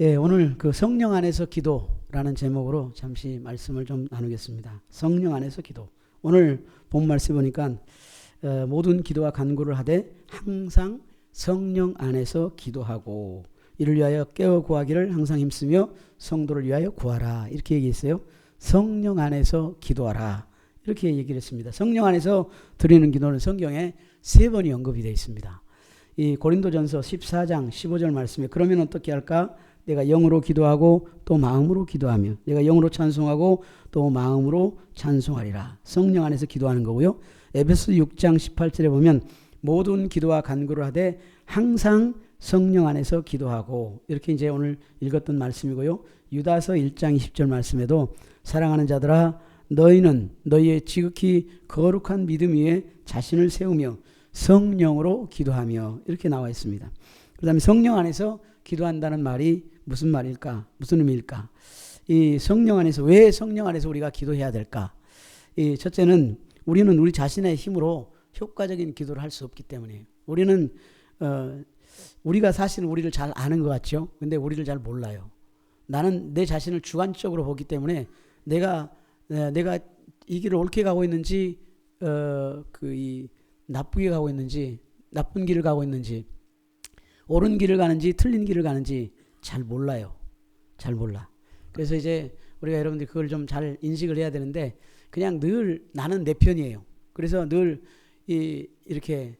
예, 오늘 그 성령 안에서 기도라는 제목으로 잠시 말씀을 좀 나누겠습니다. 성령 안에서 기도. 오늘 본 말씀 보니까 어, 모든 기도와 간구를 하되 항상 성령 안에서 기도하고 이를 위하여 깨어 구하기를 항상 힘쓰며 성도를 위하여 구하라 이렇게 얘기했어요. 성령 안에서 기도하라 이렇게 얘기를 했습니다. 성령 안에서 드리는 기도는 성경에 세 번이 언급이 되어 있습니다. 이 고린도전서 14장 15절 말씀에 그러면 어떻게 할까? 내가 영으로 기도하고 또 마음으로 기도하며 내가 영으로 찬송하고 또 마음으로 찬송하리라. 성령 안에서 기도하는 거고요. 에베소 6장 18절에 보면 모든 기도와 간구를 하되 항상 성령 안에서 기도하고 이렇게 이제 오늘 읽었던 말씀이고요. 유다서 1장 20절 말씀에도 사랑하는 자들아 너희는 너희의 지극히 거룩한 믿음 위에 자신을 세우며 성령으로 기도하며 이렇게 나와 있습니다. 그다음에 성령 안에서 기도한다는 말이 무슨 말일까? 무슨 의미일까? 이 성령 안에서 왜 성령 안에서 우리가 기도해야 될까? 이 첫째는 우리는 우리 자신의 힘으로 효과적인 기도를 할 수 없기 때문에 우리는 어 우리가 사실 우리를 잘 아는 것 같죠. 근데 우리를 잘 몰라요. 나는 내 자신을 주관적으로 보기 때문에 내가 내가 이 길을 옳게 가고 있는지 어 그 이 나쁘게 가고 있는지 나쁜 길을 가고 있는지 옳은 길을 가는지 틀린 길을 가는지 잘 몰라요. 잘 몰라. 그래서 이제 우리가 여러분들이 그걸 좀 잘 인식을 해야 되는데 그냥 늘 나는 내 편이에요. 그래서 늘 이, 이렇게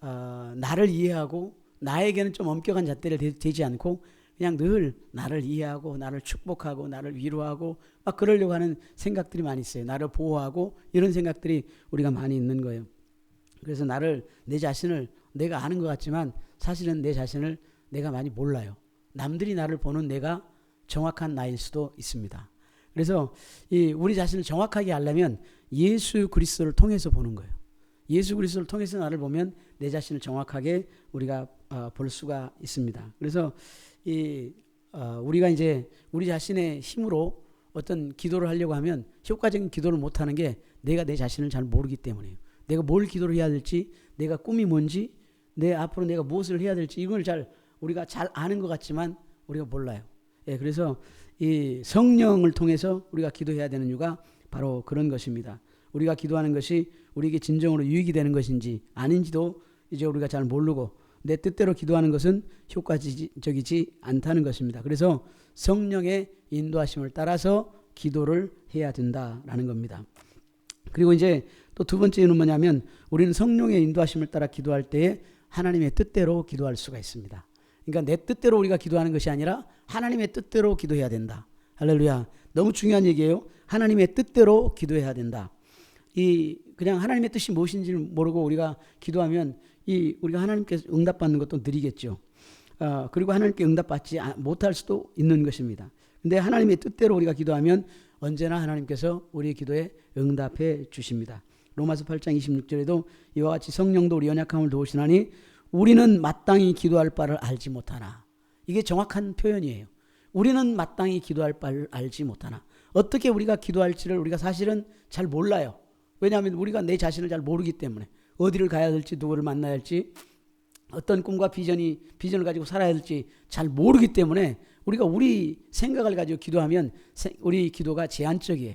어, 나를 이해하고 나에게는 좀 엄격한 잣대를 대, 대지 않고 그냥 늘 나를 이해하고 나를 축복하고 나를 위로하고 막 그러려고 하는 생각들이 많이 있어요. 나를 보호하고 이런 생각들이 우리가 많이 있는 거예요. 그래서 나를 내 자신을 내가 아는 것 같지만 사실은 내 자신을 내가 많이 몰라요. 남들이 나를 보는 내가 정확한 나일 수도 있습니다. 그래서 이 우리 자신을 정확하게 알려면 예수 그리스도를 통해서 보는 거예요. 예수 그리스도를 통해서 나를 보면 내 자신을 정확하게 우리가 어, 볼 수가 있습니다. 그래서 이 어, 우리가 이제 우리 자신의 힘으로 어떤 기도를 하려고 하면 효과적인 기도를 못 하는 게 내가 내 자신을 잘 모르기 때문에요. 내가 뭘 기도를 해야 될지, 내가 꿈이 뭔지, 내 앞으로 내가 무엇을 해야 될지 이걸 잘 우리가 잘 아는 것 같지만 우리가 몰라요. 예, 그래서 이 성령을 통해서 우리가 기도해야 되는 이유가 바로 그런 것입니다. 우리가 기도하는 것이 우리에게 진정으로 유익이 되는 것인지 아닌지도 이제 우리가 잘 모르고 내 뜻대로 기도하는 것은 효과적이지 않다는 것입니다. 그래서 성령의 인도하심을 따라서 기도를 해야 된다라는 겁니다. 그리고 이제 또 두 번째는 뭐냐면 우리는 성령의 인도하심을 따라 기도할 때에 하나님의 뜻대로 기도할 수가 있습니다. 그러니까 내 뜻대로 우리가 기도하는 것이 아니라 하나님의 뜻대로 기도해야 된다. 할렐루야. 너무 중요한 얘기예요. 하나님의 뜻대로 기도해야 된다. 이 그냥 하나님의 뜻이 무엇인지 모르고 우리가 기도하면 이 우리가 하나님께 응답받는 것도 느리겠죠. 어, 그리고 하나님께 응답받지 못할 수도 있는 것입니다. 근데 하나님의 뜻대로 우리가 기도하면 언제나 하나님께서 우리의 기도에 응답해 주십니다. 로마서 8장 26절에도 이와 같이 성령도 우리 연약함을 도우시나니 우리는 마땅히 기도할 바를 알지 못하나. 이게 정확한 표현이에요. 우리는 마땅히 기도할 바를 알지 못하나. 어떻게 우리가 기도할지를 우리가 사실은 잘 몰라요. 왜냐하면 우리가 내 자신을 잘 모르기 때문에 어디를 가야 될지 누구를 만나야 할지 어떤 꿈과 비전이 비전을 가지고 살아야 될지 잘 모르기 때문에 우리가 우리 생각을 가지고 기도하면 우리 기도가 제한적이에요.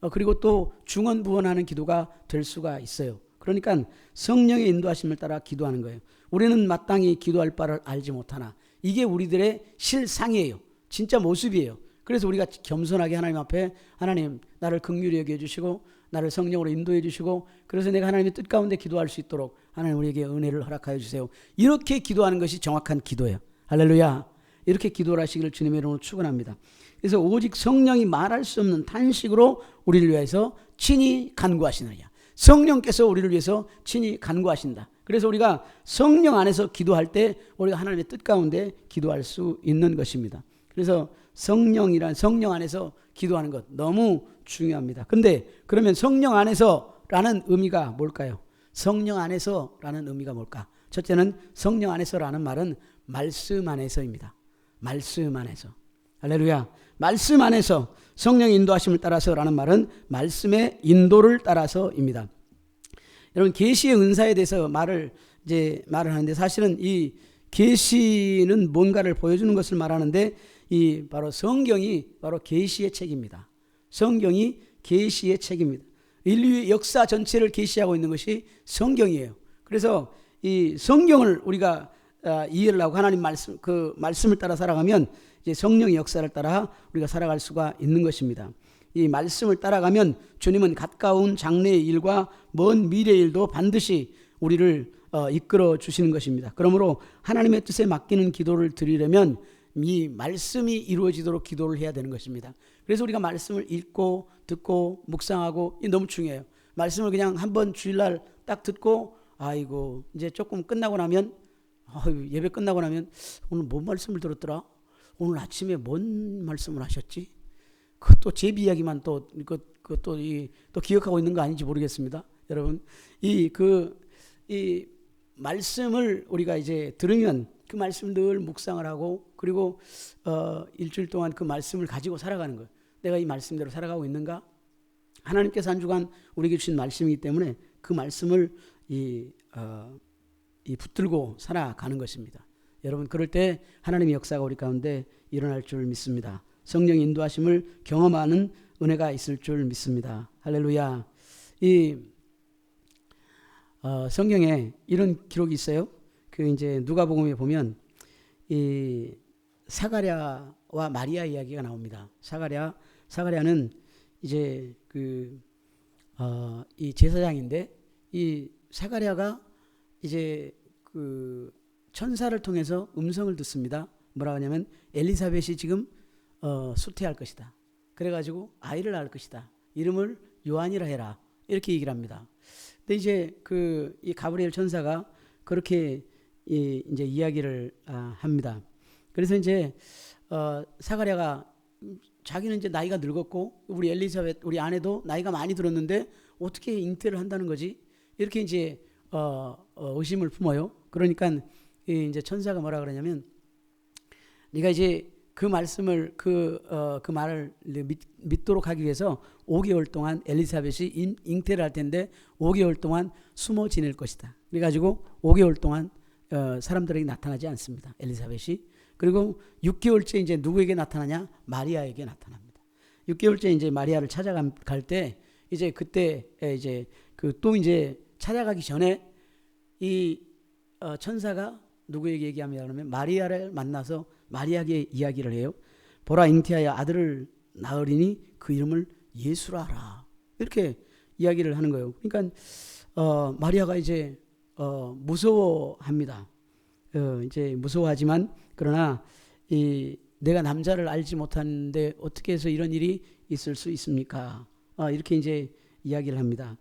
어, 그리고 또 중언부언하는 기도가 될 수가 있어요. 그러니까 성령의 인도하심을 따라 기도하는 거예요. 우리는 마땅히 기도할 바를 알지 못하나 이게 우리들의 실상이에요. 진짜 모습이에요. 그래서 우리가 겸손하게 하나님 앞에 하나님 나를 긍휼히 여겨 주시고 나를 성령으로 인도해 주시고 그래서 내가 하나님의 뜻 가운데 기도할 수 있도록 하나님 우리에게 은혜를 허락하여 주세요. 이렇게 기도하는 것이 정확한 기도예요. 할렐루야. 이렇게 기도를 하시기를 주님의 이름으로 축원합니다. 그래서 오직 성령이 말할 수 없는 탄식으로 우리를 위해서 친히 간구하시느냐. 성령께서 우리를 위해서 친히 간구하신다. 그래서 우리가 성령 안에서 기도할 때 우리가 하나님의 뜻 가운데 기도할 수 있는 것입니다. 그래서 성령이란 성령 안에서 기도하는 것 너무 중요합니다. 근데 그러면 성령 안에서라는 의미가 뭘까요? 성령 안에서라는 의미가 뭘까? 첫째는 성령 안에서라는 말은 말씀 안에서입니다. 말씀 안에서. 할렐루야. 말씀 안에서 성령의 인도하심을 따라서라는 말은 말씀의 인도를 따라서입니다. 여러분 계시의 은사에 대해서 말을 이제 말을 하는데 사실은 이 계시는 뭔가를 보여주는 것을 말하는데 이 바로 성경이 바로 계시의 책입니다. 성경이 계시의 책입니다. 인류의 역사 전체를 계시하고 있는 것이 성경이에요. 그래서 이 성경을 우리가 아, 이해를 하고 하나님 말씀 그 말씀을 따라 살아가면 이제 성령의 역사를 따라 우리가 살아갈 수가 있는 것입니다. 이 말씀을 따라가면 주님은 가까운 장래의 일과 먼 미래의 일도 반드시 우리를 어, 이끌어 주시는 것입니다. 그러므로 하나님의 뜻에 맡기는 기도를 드리려면 이 말씀이 이루어지도록 기도를 해야 되는 것입니다. 그래서 우리가 말씀을 읽고 듣고 묵상하고 이 너무 중요해요. 말씀을 그냥 한번 주일날 딱 듣고 아이고 이제 조금 끝나고 나면 예배 끝나고 나면 오늘 뭔 말씀을 들었더라? 오늘 아침에 뭔 말씀을 하셨지? 그또 제비 이야기만 또 그것도 이 또 기억하고 있는 거 아닌지 모르겠습니다. 여러분 이 그이 그, 말씀을 우리가 이제 들으면 그 말씀 늘 묵상을 하고 그리고 어 일주일 동안 그 말씀을 가지고 살아가는 거예요. 내가 이 말씀대로 살아가고 있는가? 하나님께서 한 주간 우리에게 주신 말씀이기 때문에 그 말씀을 이, 어, 이 붙들고 살아가는 것입니다. 여러분 그럴 때 하나님의 역사가 우리 가운데 일어날 줄 믿습니다. 성령 인도하심을 경험하는 은혜가 있을 줄 믿습니다. 할렐루야. 이 어, 성경에 이런 기록이 있어요. 그 이제 누가복음에 보면 이 사가랴와 마리아 이야기가 나옵니다. 사가랴 사가랴는 이제 그이 어, 제사장인데 이 사가랴가 이제 그 천사를 통해서 음성을 듣습니다. 뭐라 하냐면 엘리사벳이 지금 어, 수태할 것이다. 그래가지고 아이를 낳을 것이다. 이름을 요한이라 해라. 이렇게 얘기를 합니다. 근데 이제 그 이 가브리엘 천사가 그렇게 이, 이제 이야기를 아, 합니다. 그래서 이제 어, 사가랴가 자기는 이제 나이가 늙었고 우리 엘리사벳 우리 아내도 나이가 많이 들었는데 어떻게 잉태를 한다는 거지? 이렇게 이제 어, 어, 의심을 품어요. 그러니까 이제 천사가 뭐라 그러냐면 네가 이제 그 말씀을 그, 어, 그 말을 믿, 도록 하기 위해서 5개월 동안 엘리사벳이 인, 잉태를 할 텐데 5개월 동안 숨어 지낼 것이다. 그래가지고 5개월 동안 어, 사람들에게 나타나지 않습니다. 엘리사벳이. 그리고 6개월째 이제 누구에게 나타나냐? 마리아에게 나타납니다. 6개월째 이제 마리아를 찾아갈 때 이제 그때 이제 그 또 이제 찾아가기 전에 이 어, 천사가 누구에게 얘기합니다. 그러면 마리아를 만나서 마리아에게 이야기를 해요. 보라 잉태하여 아들을 낳으리니 그 이름을 예수라 하라. 이렇게 이야기를 하는 거예요. 그러니까 어, 마리아가 이제 어, 무서워합니다. 어, 이제 무서워하지만 그러나 이 내가 남자를 알지 못하는데 어떻게 해서 이런 일이 있을 수 있습니까? 어, 이렇게 이제 이야기를 합니다.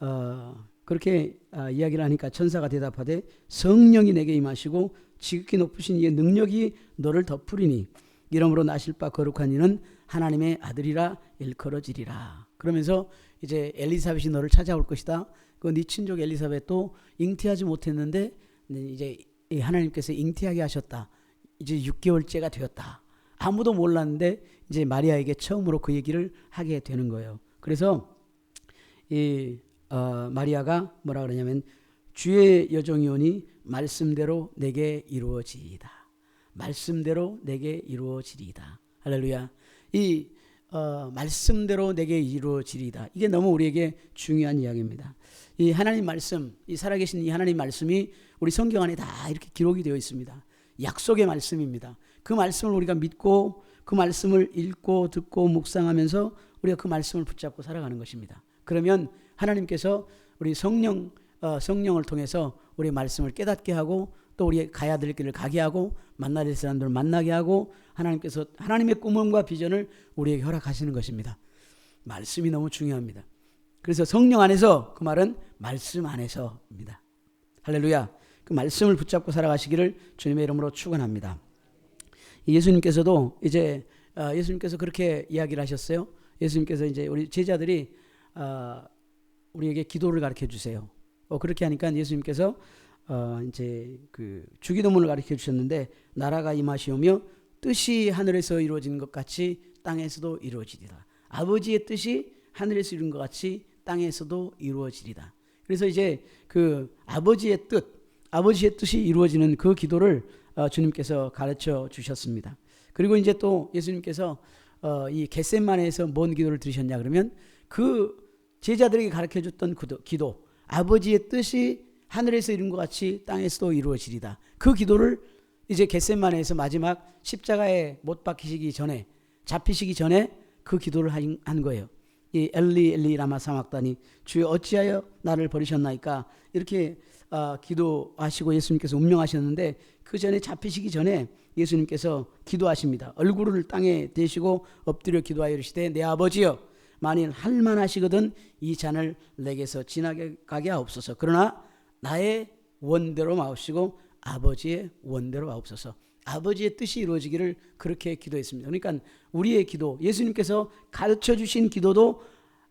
어, 그렇게 어, 이야기를 하니까 천사가 대답하되 성령이 내게 임하시고 지극히 높으신 이의 능력이 너를 덮으리니 이러므로 나실 바 거룩한 이는 하나님의 아들이라 일컬어지리라. 그러면서 이제 엘리사벳이 너를 찾아올 것이다. 그네 친족 엘리사벳도 잉태하지 못했는데 이제 하나님께서 잉태하게 하셨다. 이제 6개월째가 되었다. 아무도 몰랐는데 이제 마리아에게 처음으로 그 얘기를 하게 되는 거예요. 그래서 이 어, 마리아가 뭐라 그러냐면 주의 여종이오니 말씀대로 내게 이루어지이다. 말씀대로 내게 이루어지리이다. 할렐루야. 이 어, 말씀대로 내게 이루어지리이다. 이게 너무 우리에게 중요한 이야기입니다. 이 하나님 말씀, 이 살아계신 이 하나님 말씀이 우리 성경 안에 다 이렇게 기록이 되어 있습니다. 약속의 말씀입니다. 그 말씀을 우리가 믿고 그 말씀을 읽고 듣고 묵상하면서 우리가 그 말씀을 붙잡고 살아가는 것입니다. 그러면 하나님께서 우리 성령 어, 성령을 통해서 우리 말씀을 깨닫게 하고 또 우리 가야 될 길을 가게 하고 만나야 될 사람들을 만나게 하고 하나님께서 하나님의 꿈과 비전을 우리에게 허락하시는 것입니다. 말씀이 너무 중요합니다. 그래서 성령 안에서 그 말은 말씀 안에서입니다. 할렐루야. 그 말씀을 붙잡고 살아가시기를 주님의 이름으로 축원합니다. 예수님께서도 이제 어, 예수님께서 그렇게 이야기를 하셨어요. 예수님께서 이제 우리 제자들이 어, 우리에게 기도를 가르쳐 주세요. 어, 그렇게 하니까 예수님께서 어, 이제 그 주기도문을 가르쳐 주셨는데 나라가 임하시오며 뜻이 하늘에서 이루어지는 것 같이 땅에서도 이루어지리라. 아버지의 뜻이 하늘에서 이룬 것 같이 땅에서도 이루어지리다. 그래서 이제 그 아버지의 뜻, 아버지의 뜻이 이루어지는 그 기도를 어, 주님께서 가르쳐 주셨습니다. 그리고 이제 또 예수님께서 어, 이 겟셋만에서 뭔 기도를 들으셨냐 그러면 그 제자들에게 가르쳐 줬던 기도, 아버지의 뜻이 하늘에서 이룬 것 같이 땅에서도 이루어지리다. 그 기도를 이제 겟셋만에서 마지막 십자가에 못 박히시기 전에 잡히시기 전에 그 기도를 한, 한 거예요. 이 엘리 엘리 라마 사막다니 주여 어찌하여 나를 버리셨나이까 이렇게 어, 기도하시고 예수님께서 운명하셨는데 그 전에 잡히시기 전에 예수님께서 기도하십니다. 얼굴을 땅에 대시고 엎드려 기도하여 이르시되 내 아버지여 만일 할만하시거든 이 잔을 내게서 지나게 가게 하옵소서. 그러나 나의 원대로 마옵시고 아버지의 원대로 마옵소서. 아버지의 뜻이 이루어지기를 그렇게 기도했습니다. 그러니까 우리의 기도, 예수님께서 가르쳐 주신 기도도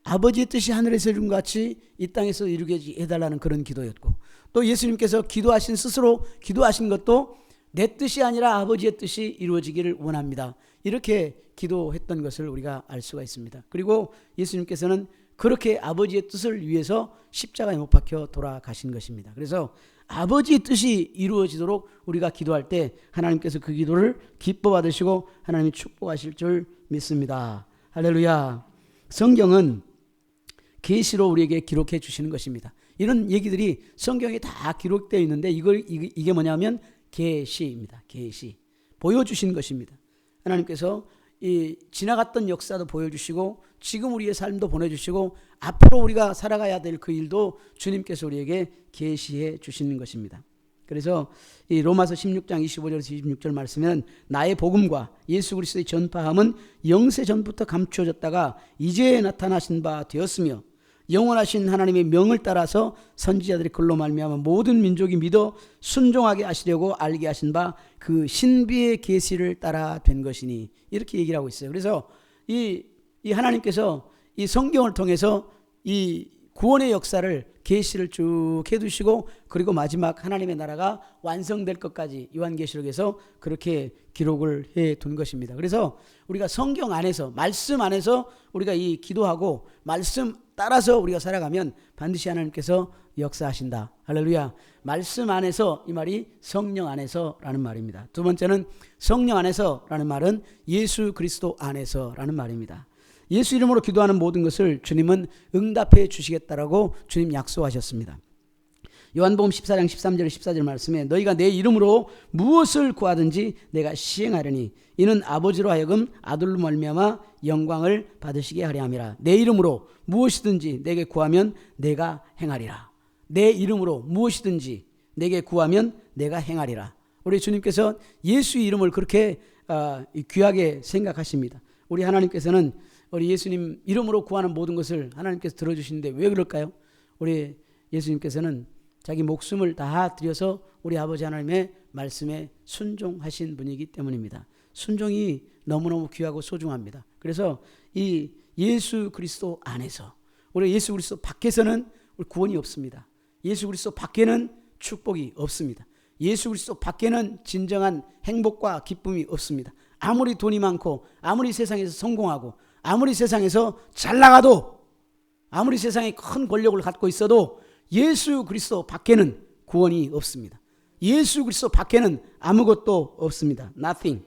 아버지의 뜻이 하늘에서 이룬 것 같이 이 땅에서 이루게 해달라는 그런 기도였고 또 예수님께서 기도하신 스스로 기도하신 것도 내 뜻이 아니라 아버지의 뜻이 이루어지기를 원합니다. 이렇게 기도했던 것을 우리가 알 수가 있습니다. 그리고 예수님께서는 그렇게 아버지의 뜻을 위해서 십자가에 못 박혀 돌아가신 것입니다. 그래서 아버지의 뜻이 이루어지도록 우리가 기도할 때 하나님께서 그 기도를 기뻐 받으시고 하나님이 축복하실 줄 믿습니다. 할렐루야. 성경은 계시로 우리에게 기록해 주시는 것입니다. 이런 얘기들이 성경에 다 기록되어 있는데 이걸 이게 뭐냐면 계시입니다. 계시. 보여 주신 것입니다. 하나님께서 이 지나갔던 역사도 보여주시고 지금 우리의 삶도 보내주시고 앞으로 우리가 살아가야 될 그 일도 주님께서 우리에게 계시해 주시는 것입니다. 그래서 이 로마서 16장 25절에서 26절 말씀은 나의 복음과 예수 그리스도의 전파함은 영세 전부터 감추어졌다가 이제 나타나신 바 되었으며 영원하신 하나님의 명을 따라서 선지자들이 글로 말미암아 모든 민족이 믿어 순종하게 하시려고 알게 하신 바 그 신비의 계시를 따라 된 것이니 이렇게 얘기를 하고 있어요. 그래서 이, 이 하나님께서 이 성경을 통해서 이 구원의 역사를 계시를 쭉 해두시고 그리고 마지막 하나님의 나라가 완성될 것까지 요한계시록에서 그렇게 기록을 해 둔 것입니다. 그래서 우리가 성경 안에서 말씀 안에서 우리가 이 기도하고 말씀 따라서 우리가 살아가면 반드시 하나님께서 역사하신다. 할렐루야. 말씀 안에서 이 말이 성령 안에서라는 말입니다. 두 번째는 성령 안에서라는 말은 예수 그리스도 안에서라는 말입니다. 예수 이름으로 기도하는 모든 것을 주님은 응답해 주시겠다라고 주님 약속하셨습니다. 요한복음 14장 13절 14절 말씀에 너희가 내 이름으로 무엇을 구하든지 내가 시행하려니 이는 아버지로 하여금 아들로 말미암아 영광을 받으시게 하려 함이라. 내 이름으로 무엇이든지 내게 구하면 내가 행하리라. 내 이름으로 무엇이든지 내게 구하면 내가 행하리라. 우리 주님께서 예수 이름을 그렇게 아, 귀하게 생각하십니다. 우리 하나님께서는 우리 예수님 이름으로 구하는 모든 것을 하나님께서 들어주시는데 왜 그럴까요? 우리 예수님께서는 자기 목숨을 다 들여서 우리 아버지 하나님의 말씀에 순종하신 분이기 때문입니다. 순종이 너무너무 귀하고 소중합니다. 그래서 이 예수 그리스도 안에서 우리 예수 그리스도 밖에서는 우리 구원이 없습니다. 예수 그리스도 밖에는 축복이 없습니다. 예수 그리스도 밖에는 진정한 행복과 기쁨이 없습니다. 아무리 돈이 많고 아무리 세상에서 성공하고 아무리 세상에서 잘 나가도 아무리 세상에 큰 권력을 갖고 있어도 예수 그리스도 밖에는 구원이 없습니다. 예수 그리스도 밖에는 아무것도 없습니다. Nothing.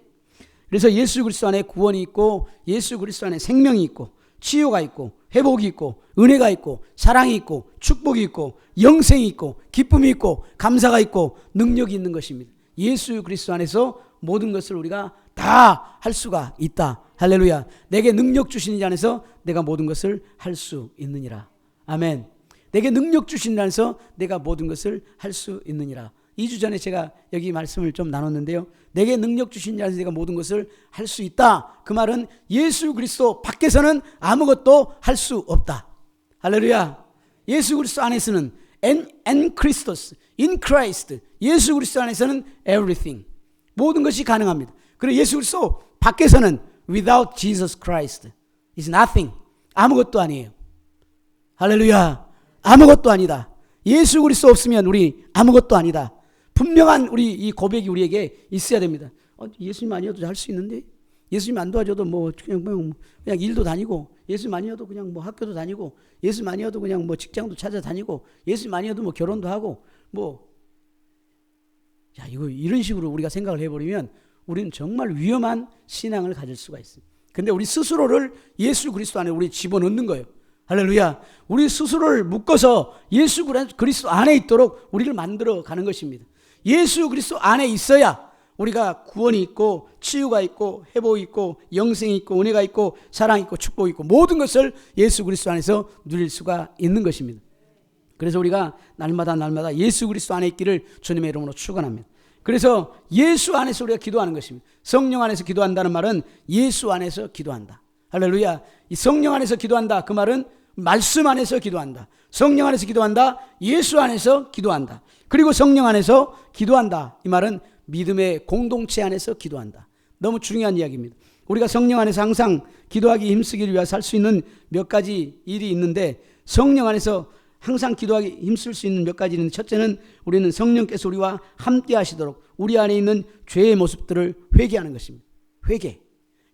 그래서 예수 그리스도 안에 구원이 있고 예수 그리스도 안에 생명이 있고 치유가 있고 회복이 있고 은혜가 있고 사랑이 있고 축복이 있고 영생이 있고 기쁨이 있고 감사가 있고 능력이 있는 것입니다. 예수 그리스도 안에서 모든 것을 우리가 다 할 수가 있다. 할렐루야. 내게 능력 주신 이 안에서 내가 모든 것을 할 수 있느니라. 아멘. 내게 능력 주신다면서 내가 모든 것을 할 수 있느니라. 2주 전에 제가 여기 말씀을 좀 나눴는데요. 내게 능력 주신 자에서 내가 모든 것을 할 수 있다. 그 말은 예수 그리스도 밖에서는 아무것도 할 수 없다. 할렐루야. 예수 그리스도 안에서는 Christos, in Christ, 예수 그리스도 안에서는 everything. 모든 것이 가능합니다. 그리고 예수 그리스도 밖에서는 without Jesus Christ is nothing. 아무것도 아니에요. 할렐루야. 아무것도 아니다. 예수 그리스도 없으면 우리 아무것도 아니다. 분명한 우리 이 고백이 우리에게 있어야 됩니다. 어, 예수님 아니어도 할 수 있는데 예수님 안 도와줘도 뭐 그냥 뭐 그냥 일도 다니고 예수님 아니어도 그냥 뭐 학교도 다니고 예수님 아니어도 그냥 뭐 직장도 찾아다니고 예수님 아니어도 뭐 결혼도 하고 뭐 야, 이거 이런 식으로 우리가 생각을 해버리면 우리는 정말 위험한 신앙을 가질 수가 있습니다. 근데 우리 스스로를 예수 그리스도 안에 우리 집어넣는 거예요. 할렐루야. 우리 스스로를 묶어서 예수 그리스도 안에 있도록 우리를 만들어 가는 것입니다. 예수 그리스도 안에 있어야 우리가 구원이 있고 치유가 있고 회복이 있고 영생이 있고 은혜가 있고 사랑이 있고 축복이 있고 모든 것을 예수 그리스도 안에서 누릴 수가 있는 것입니다. 그래서 우리가 날마다 날마다 예수 그리스도 안에 있기를 주님의 이름으로 축원합니다. 그래서 예수 안에서 우리가 기도하는 것입니다. 성령 안에서 기도한다는 말은 예수 안에서 기도한다. 할렐루야. 이 성령 안에서 기도한다. 그 말은 말씀 안에서 기도한다. 성령 안에서 기도한다. 예수 안에서 기도한다. 그리고 성령 안에서 기도한다. 이 말은 믿음의 공동체 안에서 기도한다. 너무 중요한 이야기입니다. 우리가 성령 안에서 항상 기도하기 힘쓰기를 위해서 할수 있는 몇 가지 일이 있는데 성령 안에서 항상 기도하기 힘쓸 수 있는 몇 가지 있는데 첫째는 우리는 성령께서 우리와 함께 하시도록 우리 안에 있는 죄의 모습들을 회개하는 것입니다. 회개.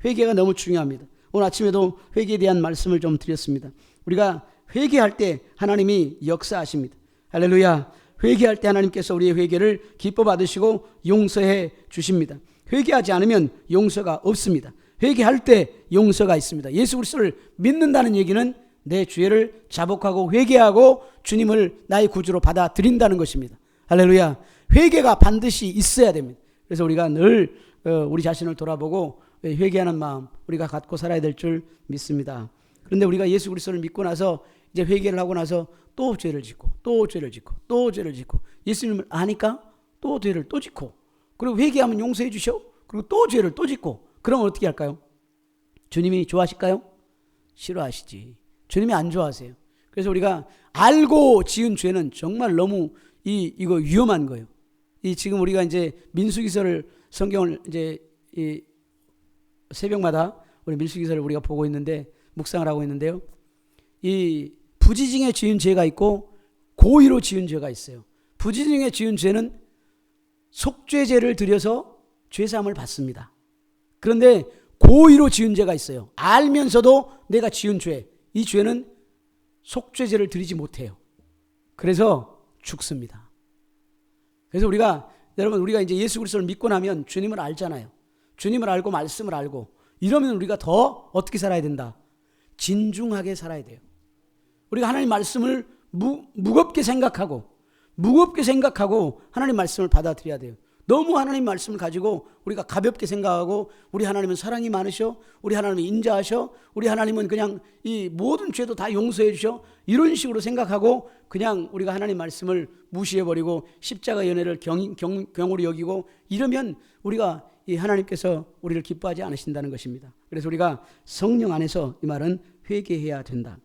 회개가 너무 중요합니다. 오늘 아침에도 회개에 대한 말씀을 좀 드렸습니다. 우리가 회개할 때 하나님이 역사하십니다. 할렐루야. 회개할 때 하나님께서 우리의 회개를 기뻐 받으시고 용서해 주십니다. 회개하지 않으면 용서가 없습니다. 회개할 때 용서가 있습니다. 예수 그리스도를 믿는다는 얘기는 내 죄를 자복하고 회개하고 주님을 나의 구주로 받아들인다는 것입니다. 할렐루야. 회개가 반드시 있어야 됩니다. 그래서 우리가 늘 어, 우리 자신을 돌아보고 회개하는 마음 우리가 갖고 살아야 될 줄 믿습니다. 그런데 우리가 예수 그리스도를 믿고 나서 이제 회개를 하고 나서 또 죄를 짓고 또 죄를 짓고 또 죄를 짓고 예수님을 아니까 또 죄를 또 짓고 그리고 회개하면 용서해 주셔 그리고 또 죄를 또 짓고 그러면 어떻게 할까요? 주님이 좋아하실까요? 싫어하시지. 주님이 안 좋아하세요. 그래서 우리가 알고 지은 죄는 정말 너무 이 이거 위험한 거예요. 이 지금 우리가 이제 민수기서를 성경을 이제 이 새벽마다 우리 민수기서를 우리가 보고 있는데 묵상을 하고 있는데요. 이 부지중에 지은 죄가 있고 고의로 지은 죄가 있어요. 부지중에 지은 죄는 속죄죄를 들여서 죄사함을 받습니다. 그런데 고의로 지은 죄가 있어요. 알면서도 내가 지은 죄, 이 죄는 속죄죄를 드리지 못해요. 그래서 죽습니다. 그래서 우리가 여러분 우리가 이제 예수 그리스도를 믿고 나면 주님을 알잖아요. 주님을 알고 말씀을 알고 이러면 우리가 더 어떻게 살아야 된다? 진중하게 살아야 돼요. 우리가 하나님 말씀을 무, 무겁게 생각하고 무겁게 생각하고 하나님 말씀을 받아들여야 돼요. 너무 하나님 말씀을 가지고 우리가 가볍게 생각하고 우리 하나님은 사랑이 많으셔. 우리 하나님은 인자하셔. 우리 하나님은 그냥 이 모든 죄도 다 용서해 주셔. 이런 식으로 생각하고 그냥 우리가 하나님 말씀을 무시해 버리고 십자가 연애를 경, 경, 경으로 여기고 이러면 우리가 이 하나님께서 우리를 기뻐하지 않으신다는 것입니다. 그래서 우리가 성령 안에서 이 말은 회개해야 된다.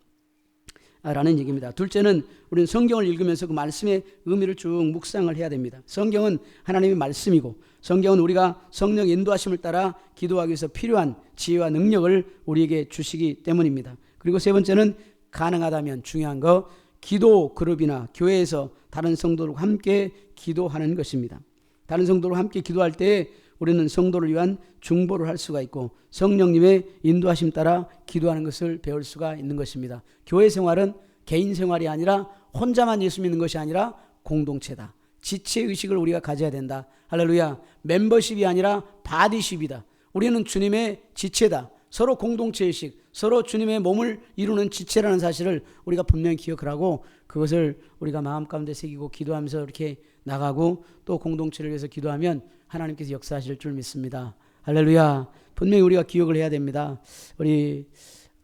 라는 얘기입니다. 둘째는 우리는 성경을 읽으면서 그 말씀의 의미를 쭉 묵상을 해야 됩니다. 성경은 하나님의 말씀이고 성경은 우리가 성령 인도하심을 따라 기도하기 위해서 필요한 지혜와 능력을 우리에게 주시기 때문입니다. 그리고 세 번째는 가능하다면 중요한 거 기도 그룹이나 교회에서 다른 성도들과 함께 기도하는 것입니다. 다른 성도들과 함께 기도할 때 우리는 성도를 위한 중보를 할 수가 있고 성령님의 인도하심 따라 기도하는 것을 배울 수가 있는 것입니다. 교회 생활은 개인 생활이 아니라 혼자만 예수 믿는 것이 아니라 공동체다. 지체 의식을 우리가 가져야 된다. 할렐루야. 멤버십이 아니라 바디십이다. 우리는 주님의 지체다. 서로 공동체 의식, 서로 주님의 몸을 이루는 지체라는 사실을 우리가 분명히 기억을 하고 그것을 우리가 마음 가운데 새기고 기도하면서 이렇게 나가고 또 공동체를 위해서 기도하면 하나님께서 역사하실 줄 믿습니다. 할렐루야. 분명히 우리가 기억을 해야 됩니다. 우리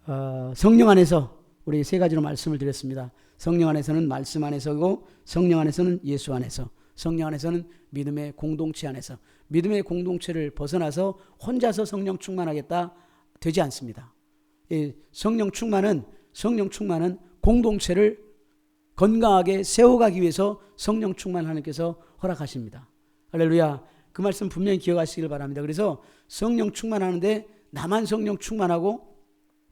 어, 성령 안에서 우리 세 가지로 말씀을 드렸습니다. 성령 안에서는 말씀 안에서고 성령 안에서는 예수 안에서 성령 안에서는 믿음의 공동체 안에서 믿음의 공동체를 벗어나서 혼자서 성령 충만하겠다 되지 않습니다. 성령 충만은 성령 충만은 공동체를 건강하게 세워가기 위해서 성령 충만 하나님께서 허락하십니다. 할렐루야. 그 말씀 분명히 기억하시길 바랍니다. 그래서 성령 충만하는데 나만 성령 충만하고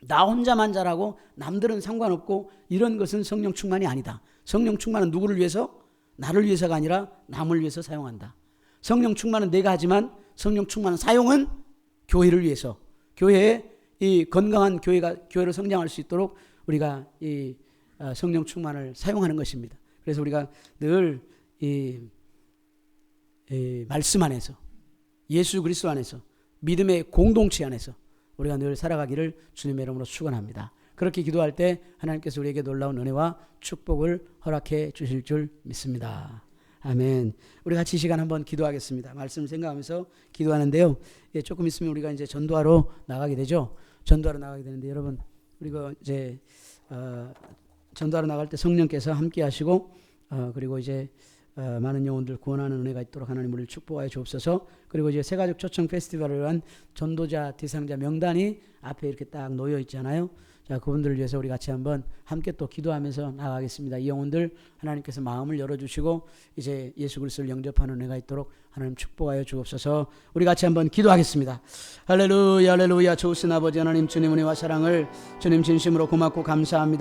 나 혼자만 잘하고 남들은 상관없고 이런 것은 성령 충만이 아니다. 성령 충만은 누구를 위해서? 나를 위해서가 아니라 남을 위해서 사용한다. 성령 충만은 내가 하지만 성령 충만은 사용은 교회를 위해서 교회에 이 건강한 교회가 교회로 성장할 수 있도록 우리가 이 어, 성령 충만을 사용하는 것입니다. 그래서 우리가 늘 이, 이 말씀 안에서 예수 그리스도 안에서 믿음의 공동체 안에서 우리가 늘 살아가기를 주님의 이름으로 축원합니다. 그렇게 기도할 때 하나님께서 우리에게 놀라운 은혜와 축복을 허락해 주실 줄 믿습니다. 아멘. 우리 같이 이 시간 한번 기도하겠습니다. 말씀을 생각하면서 기도하는데요. 예, 조금 있으면 우리가 이제 전도하러 나가게 되죠. 전도하러 나가게 되는데 여러분 우리가 이제 어, 전도하러 나갈 때 성령께서 함께 하시고 어, 그리고 이제 어, 많은 영혼들 구원하는 은혜가 있도록 하나님 우리를 축복하여 주옵소서. 그리고 이제 세가족 초청 페스티벌을 위한 전도자 대상자 명단이 앞에 이렇게 딱 놓여 있잖아요. 자, 그분들을 위해서 우리 같이 한번 함께 또 기도하면서 나가겠습니다. 이 영혼들 하나님께서 마음을 열어주시고 이제 예수 그리스도를 영접하는 은혜가 있도록 하나님 축복하여 주옵소서. 우리 같이 한번 기도하겠습니다. 할렐루야, 할렐루야. 좋으신 아버지 하나님 주님 은혜와 사랑을 주님 진심으로 고맙고 감사합니다.